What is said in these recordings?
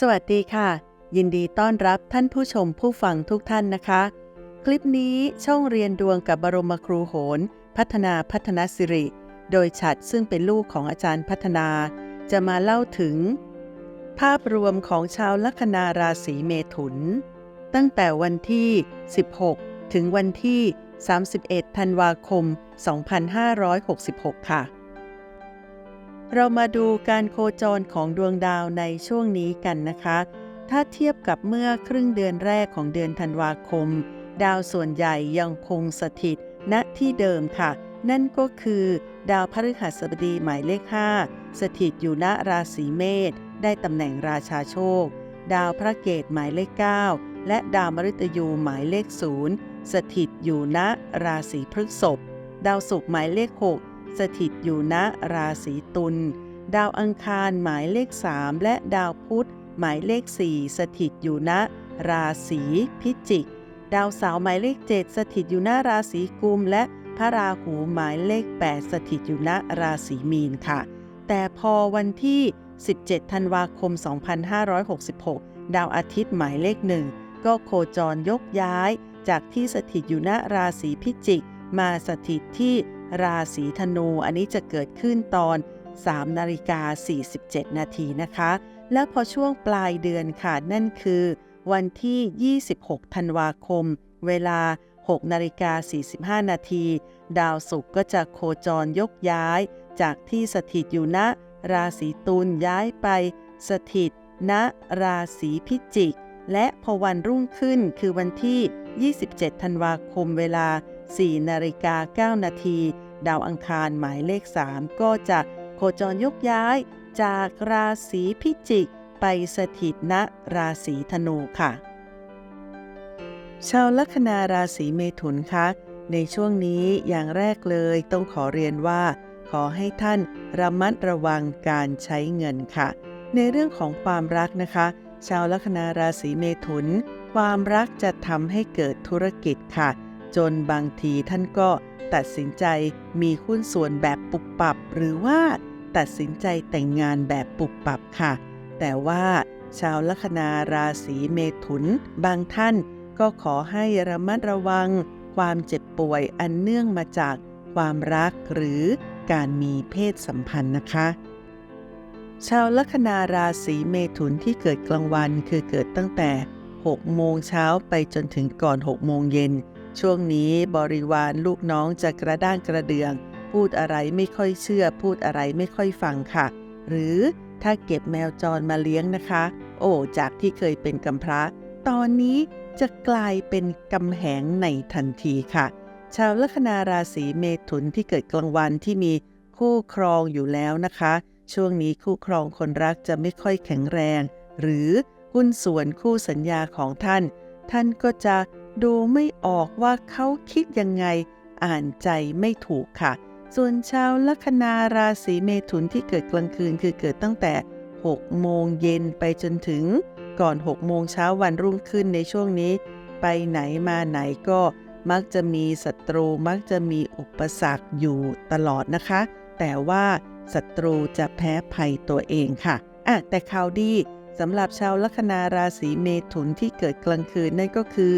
สวัสดีค่ะ ยินดีต้อนรับท่านผู้ชมผู้ฟังทุกท่านนะคะ คลิปนี้ช่องเรียนดวงกับบรมครูโหน พัฒนาพัฒนสิริ โดยฉัดซึ่งเป็นลูกของอาจารย์พัฒนา จะมาเล่าถึง ภาพรวมของชาวลัคนาราศีเมถุน ตั้งแต่วันที่ 16 ถึงวันที่ 31 ธันวาคม 2566 ค่ะ เรามาดูการโคจรของดวงดาวในช่วงนี้กันนะคะ ถ้าเทียบกับเมื่อครึ่งเดือนแรกของเดือนธันวาคม ดาวส่วนใหญ่ยังคงสถิตณที่เดิมค่ะ นั่นก็คือ ดาวพฤหัสบดีหมายเลข 5 สถิตอยู่ณราศีเมษได้ตำแหน่งราชาโชค ดาวพระเกตหมายเลข 9 และดาวมฤตยูหมายเลข 0 สถิตอยู่ณราศีพฤษภดาวศุกร์หมายเลข 6 สถิตอยู่ณราศีตุล ดาวอังคารหมายเลข 3 และดาวพุธหมายเลข 4 สถิตอยู่ณราศีพิจิก ดาวเสาร์หมายเลข 7 สถิตอยู่ณราศีกุม และพระราหูหมายเลข 8 สถิตอยู่ณราศีมีนค่ะ แต่พอวันที่ 17 ธันวาคม 2566 ดาวอาทิตย์หมายเลขหนึ่งก็โคจรยกย้ายจากที่สถิตอยู่ณราศีพิจิก มาสถิตที่ราศีธนู อันนี้จะเกิดขึ้นตอน 3 นาฬิกา 47 นาทีนะคะ และพอช่วงปลายเดือนค่ะ นั่นคือ วันที่ 26 ธันวาคม เวลา 6 นาฬิกา 45 นาที ดาวศุกร์ก็จะโคจรยกย้าย จากที่สถิตอยู่ณราศีตุลย้ายไป สถิตณราศีพิจิก และพอวันรุ่งขึ้นคือวันที่ 27 ธันวาคมเวลา 4นาฬิกา9นาทีดาวอังคารหมายเลข 3 ก็จะโคจรยกย้ายจากราศีพิจิก ไปสถิตณราศีธนูค่ะ ชาวลัคนาราศีเมถุนคะในช่วงนี้อย่างแรกเลยต้องขอเรียนว่า ขอให้ท่านระมัดระวังการใช้เงินค่ะ ในเรื่องของความรักนะคะ ชาวลัคนาราศีเมถุน ความรักจะทำให้เกิดธุรกิจค่ะ จนบางทีท่านก็ตัดสินใจมีหุ้นส่วนแบบปุบปับ หรือว่าตัดสินใจแต่งงานแบบปุบปับค่ะ แต่ว่าชาวลัคนาราศีเมถุน บางท่านก็ขอให้ระมัดระวัง ความเจ็บป่วยอันเนื่องมาจากความรักหรือการมีเพศสัมพันธ์นะคะ ชาวลัคนาราศีเมถุนที่เกิดกลางวันคือเกิดตั้งแต่ 6 โมงเช้าไปจนถึงก่อน 6 โมงเย็น ช่วงนี้บริวารลูกน้องจะกระด้างกระเดือง พูดอะไรไม่ค่อยเชื่อ พูดอะไรไม่ค่อยฟังค่ะ หรือถ้าเก็บแมวจรมาเลี้ยงนะคะ โอ้จากที่เคยเป็นกำพร้า ตอนนี้จะกลายเป็นกำแหงในทันทีค่ะ ชาวลัคนาราศีเมถุนที่เกิดกลางวันที่มีคู่ครองอยู่แล้วนะคะ ช่วงนี้คู่ครองคนรักจะไม่ค่อยแข็งแรง หรือหุ้นส่วนคู่สัญญาของท่าน ท่านก็จะดูไม่ออกว่าเขาคิดยังไง อ่านใจไม่ถูกค่ะ ส่วนชาวลัคนาราศีเมถุนที่เกิดกลางคืนคือเกิดตั้งแต่ 6 โมงเย็นไปจนถึงก่อน 6 โมงเช้าวันรุ่งขึ้นในช่วงนี้ ไปไหนมาไหนก็มักจะมีศัตรูมักจะมีอุปสรรคอยู่ตลอดนะคะ แต่ว่าศัตรูจะแพ้ภัยตัวเองค่ะอะแต่ข่าวดี สำหรับชาวลัคนาราศีเมถุนที่เกิดกลางคืนนั่นก็คือ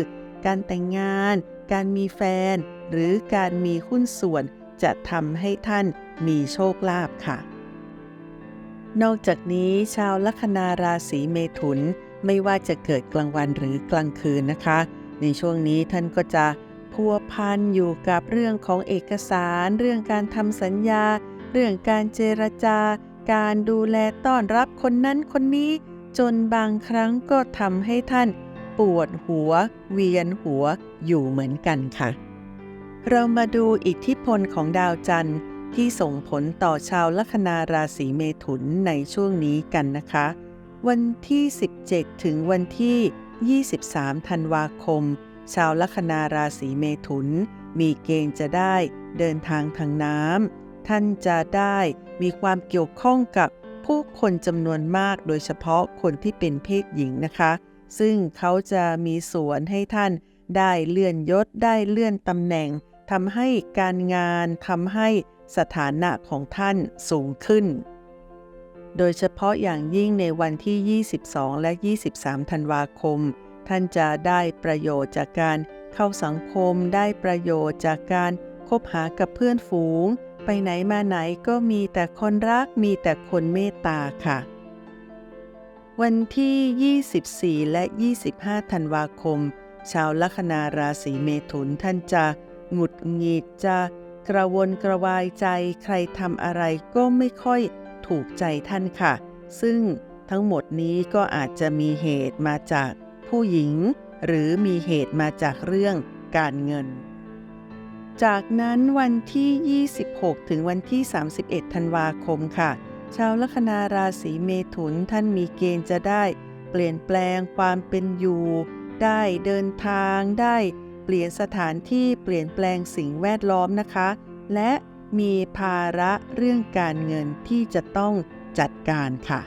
การแต่งงาน การมีแฟน หรือการมีหุ้นส่วน จะทำให้ท่านมีโชคลาภค่ะ นอกจากนี้ชาวลัคนาราศีเมถุนไม่ว่าจะเกิดกลางวันหรือกลางคืนนะคะ ในช่วงนี้ท่านก็จะพัวพันอยู่กับเรื่องของเอกสาร เรื่องการทำสัญญา เรื่องการเจรจา การดูแลต้อนรับคนนั้นคนนี้ จนบางครั้งก็ทำให้ท่านปวดหัว เวียนหัวอยู่เหมือนกันค่ะ เรามาดูอิทธิพลของดาวจันทร์ที่ส่งผลต่อชาวลัคนาราศีเมถุนในช่วงนี้กันนะคะ วันที่ 17 ถึงวันที่ 23 ธันวาคม ชาวลัคนาราศีเมถุน มีเกณฑ์จะได้เดินทางทางน้ำท่านจะได้มีความเกี่ยวข้องกับ ผู้คนจำนวนมากโดยเฉพาะคนที่เป็นเพศหญิงนะคะ ซึ่งเขาจะมีสวนให้ท่านได้เลื่อนยศได้เลื่อนตำแหน่งทำให้การงานทำให้สถานะของท่านสูงขึ้น โดยเฉพาะอย่างยิ่งในวันที่ 22 และ 23 ธันวาคม ท่านจะได้ประโยชน์จากการเข้าสังคม ได้ประโยชน์จากการคบหากับเพื่อนฝูง ไปไหนมาไหนก็มีแต่คนรักมีแต่คนเมตตาค่ะ วันที่ 24 และ 25 ธันวาคม ชาวลัคนาราศีเมถุนท่านจะหงุดหงิดจะกระวนกระวายใจใครทำอะไรก็ไม่ค่อยถูกใจท่านค่ะ ซึ่งทั้งหมดนี้ก็อาจจะมีเหตุมาจากผู้หญิง หรือมีเหตุมาจากเรื่องการเงิน จากนั้นวันที่ 26 ถึงวันที่ 31 ธันวาคมค่ะ ชาวลัคนาราศีเมถุนท่านมีเกณฑ์จะได้ เปลี่ยนแปลงความเป็นอยู่ ได้เดินทางได้ เปลี่ยนสถานที่เปลี่ยนแปลงสิ่งแวดล้อมนะคะ และมีภาระเรื่องการเงินที่จะต้องจัดการค่ะ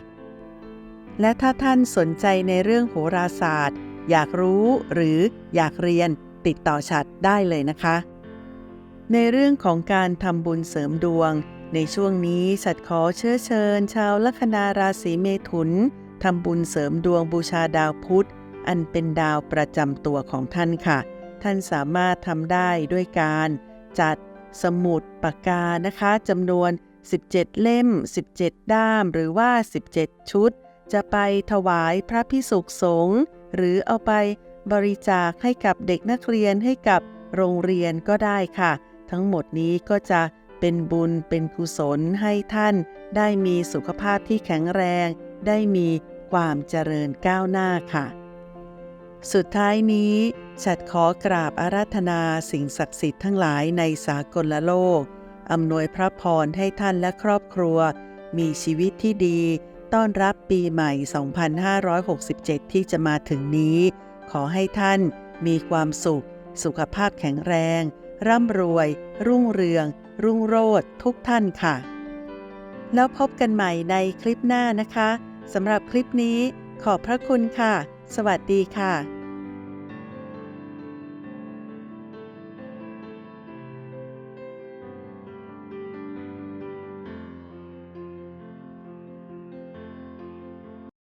และถ้าท่านสนใจในเรื่องโหราศาสตร์ อยากรู้หรืออยากเรียนติดต่อฉัดได้เลยนะคะ ในเรื่องของการทำบุญเสริมดวง ในช่วงนี้ฉัดขอเชื้อเชิญ ชาวลัคนาราศีเมถุนทำบุญเสริมดวงบูชาดาวพุธ อันเป็นดาวประจำตัวของท่านค่ะ ท่านสามารถทำได้ด้วยการจัดสมุดปากกานะคะจำนวน 17 เล่ม 17 ด้าม หรือว่า 17 ชุด จะไปถวายพระพิสุขสงฆ์หรือเอาไปบริจาคให้กับเด็กนักเรียนให้กับโรงเรียนก็ได้ค่ะ ทั้งหมดนี้ก็จะเป็นบุญเป็นกุศลให้ท่าน ได้มีสุขภาพที่แข็งแรง ได้มีความเจริญก้าวหน้าค่ะ สุดท้ายนี้ฉัดขอกราบอาราธนาสิ่งศักดิ์สิทธิ์ทั้งหลายในสากลโลก อำนวยพระพรให้ท่านและครอบครัว มีชีวิตที่ดี ต้อนรับปีใหม่ 2567 ที่จะมาถึงนี้ ขอให้ท่านมีความสุข สุขภาพแข็งแรง ร่ำรวย รุ่งเรือง รุ่งโรจน์ทุกท่านค่ะ แล้วพบกันใหม่ในคลิปหน้านะคะสำหรับคลิปนี้ขอบพระคุณค่ะ สวัสดีค่ะ